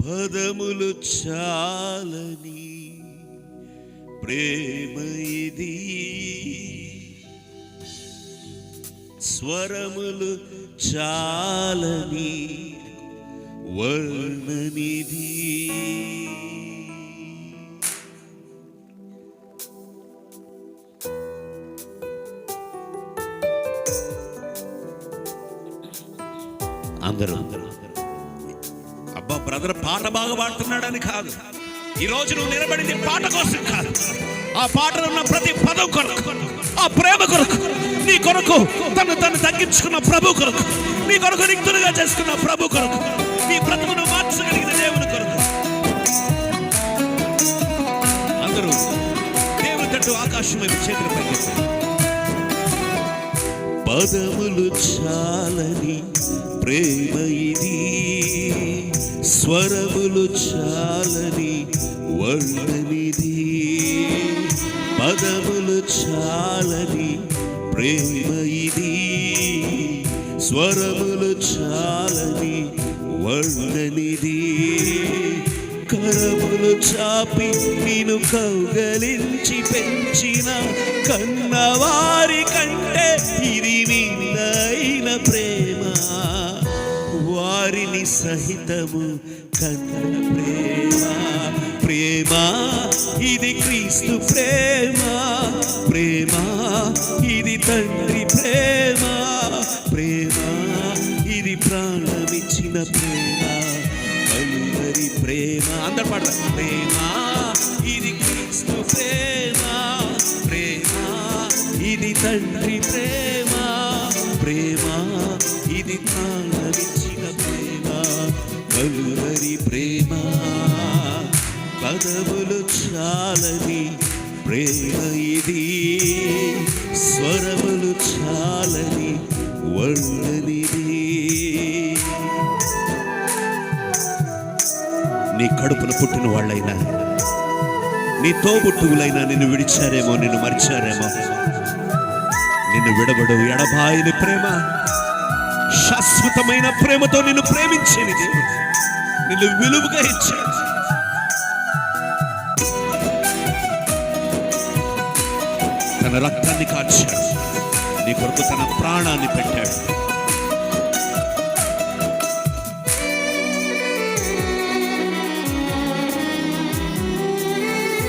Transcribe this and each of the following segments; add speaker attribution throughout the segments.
Speaker 1: పదములు చాలని ప్రేమ ఇది. స్వరములు చాలని వర్ణనిధి. అందరూ అందరూ అబ్బా బ్రదర్ పాట బాగా పాడుతున్నాడని కాదు. ఈ రోజు నువ్వు నిలబడింది పాట కోసం కాదు. ఆ పాటలో ఉన్న ప్రతి పదం కొరకు ఆ ప్రేమ కొరకు నీ కొరకు తను తను తగ్గించుకున్న ప్రభు కొరకు నీ కొరకు రిక్తులుగా చేసుకున్న ప్రభు కొరకు నీ బ్రతుకును మార్చగలిగిన దేవుని కొరకు. అందరూ దేవుని తట్టు ఆకాశం వైపు చేతులు పదములు చాలని ప్రేమ స్వరములు చాలని వర్ణనిది పదములు చాలని ప్రేమ ఇది. స్వరములు చాలని వర్ణనిది కరములు చాపి నేను కౌగలించి పెంచిన కన్నవారి కంటే ఇది సహితము కన్న ప్రేమ ప్రేమ ఇది క్రీస్తు ప్రేమ ప్రేమ ఇది తండ్రి ప్రేమ ప్రేమ ఇది ప్రాణమిచ్చిన ప్రేమ కలువరి ప్రేమ. అందరు పాడతారు ప్రేమ ఇది క్రీస్తు ప్రేమ ప్రేమ ఇది తండ్రి ప్రేమ ప్రేమ ఇది ప్రాణమిచ్చిన ప్రేమ. కలువరి ప్రేమ పదములు చాలని ప్రేమ ఇది. స్వరములు చాలని వర్ణనిది నీ కడుపున పుట్టిన వాళ్ళైనా నీ తోబుట్టువులైనా నిన్ను విడిచారేమో నిన్ను మరిచారేమో. నిన్ను విడబడు ఎడబాయిని ప్రేమ. శాశ్వతమైన ప్రేమతో నిన్ను ప్రేమించేది దేవుడు. నిన్ను విలువగా ఇచ్చాడు తన రక్తాన్ని కాల్చాడు నీ కొరకు తన ప్రాణాన్ని పెట్టాడు.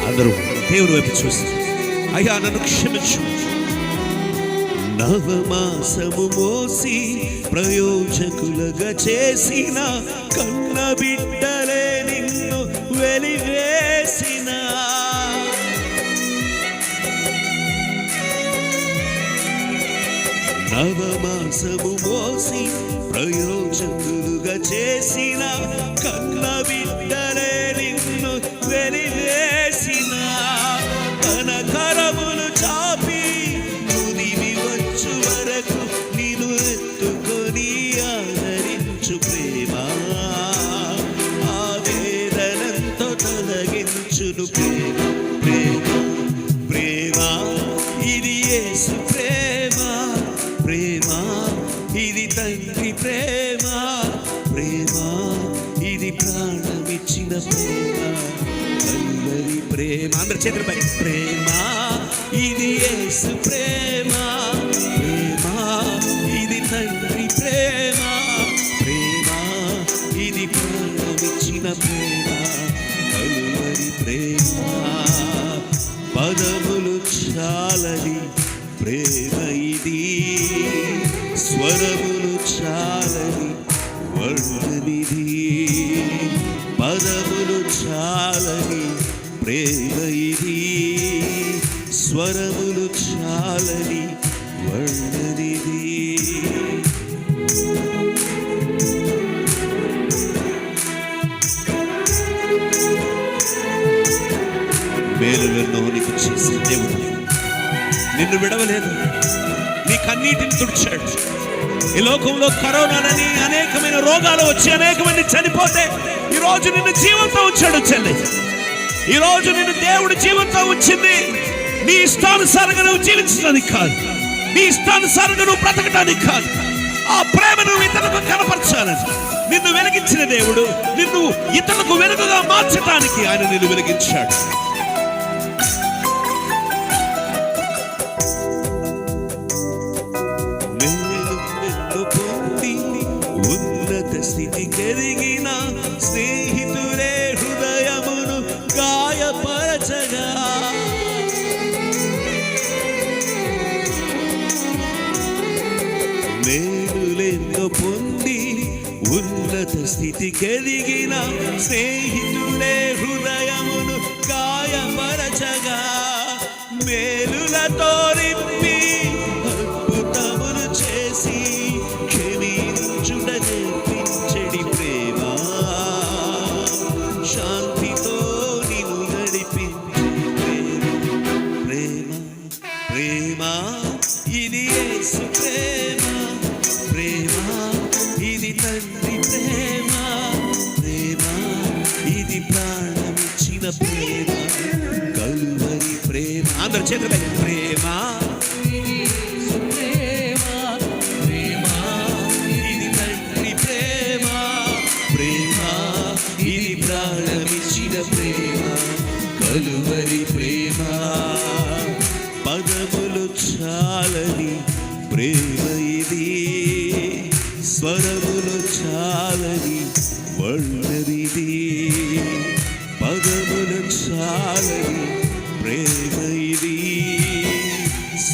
Speaker 1: అందరూ దేవుని వైపు చూసి అయ్యా నన్ను క్షమించు. నవమాసము మోసి ప్రయోజకులుగా చేసిన కన్న బిడ్డలే నిన్ను వెలివేసిన. నవమాసము మోసి ప్రయోజకులుగా చేసిన కన్న బిడ్డ ప్రాణమిచ్చిన ప్రేమ. అందరి చేతుల పై ప్రేమ ఇది యేసు ప్రేమ. ప్రేమ ఇది స్వరములు చాలని వర్ణనిది. మేలులను నీకు చేసిన దేవుడు నిన్ను విడవలేదు. నీ కన్నీటిని తుడిచాడు. ఈ లోకంలో కరోనాలని అనేకమైన రోగాలు వచ్చి అనేకమంది చనిపోతే ఈ రోజు నిన్ను జీవంతో ఉంచాడు చెల్లి. ఈరోజు రోజు నిన్ను దేవుడు జీవంతో ఉంచింది నీ ఇష్టానుసారంగా నువ్వు జీవించడానికి కాదు. నీ ఇష్టానుసారంగా నువ్వు బ్రతకడానికి కాదు. ఆ ప్రేమను ఇతరులకు కనపరచాలని నిన్ను వెలిగించిన దేవుడు నిన్ను ఇతరులకు వెలుగుగా మార్చడానికి ఆయన నిన్ను వెలిగించాడు. ఉన్నత స్థితి కలిగిన స్నేహ మేలులెన్నో పొంది ఉన్నత స్థితి కలిగిన స్నేహితులే హృదయమును గాయపరచగా మేలులతో నింపి అద్భుతములు చేసి క్షమించుట నేర్పించడి ప్రేమ. శాంతితో నిన్ను నడిపించే ప్రేమ. ప్రేమ ప్రేమ ఇది యేసు ప్రేమ. చేతులపై ప్రేమ. ప్రేమ. కలువరి ప్రేమ. పదములు చాలని ప్రేమ ఇది. స్వరము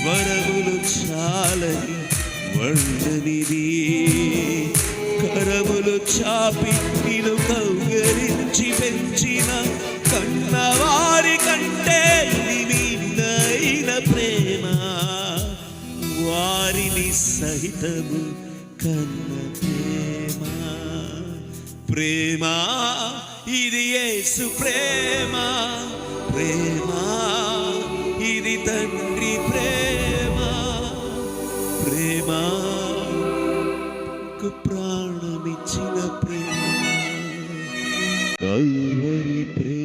Speaker 1: వరములు చాలని వండనిది. కరములు చాపి నిలు కౌగరించి పెంచిన కన్నవారి కంటే ఇది నిన్నైన ప్రేమ. వారిని సహితము కన్న ప్రేమ. ప్రేమ ఇది యేసు ప్రేమ. ప్రేమ ఇది తండ్రి ప్రేమ. ప్రేమకు ప్రాణమిచ్చిన ప్రేమ. కల్వరి ప్రేమ.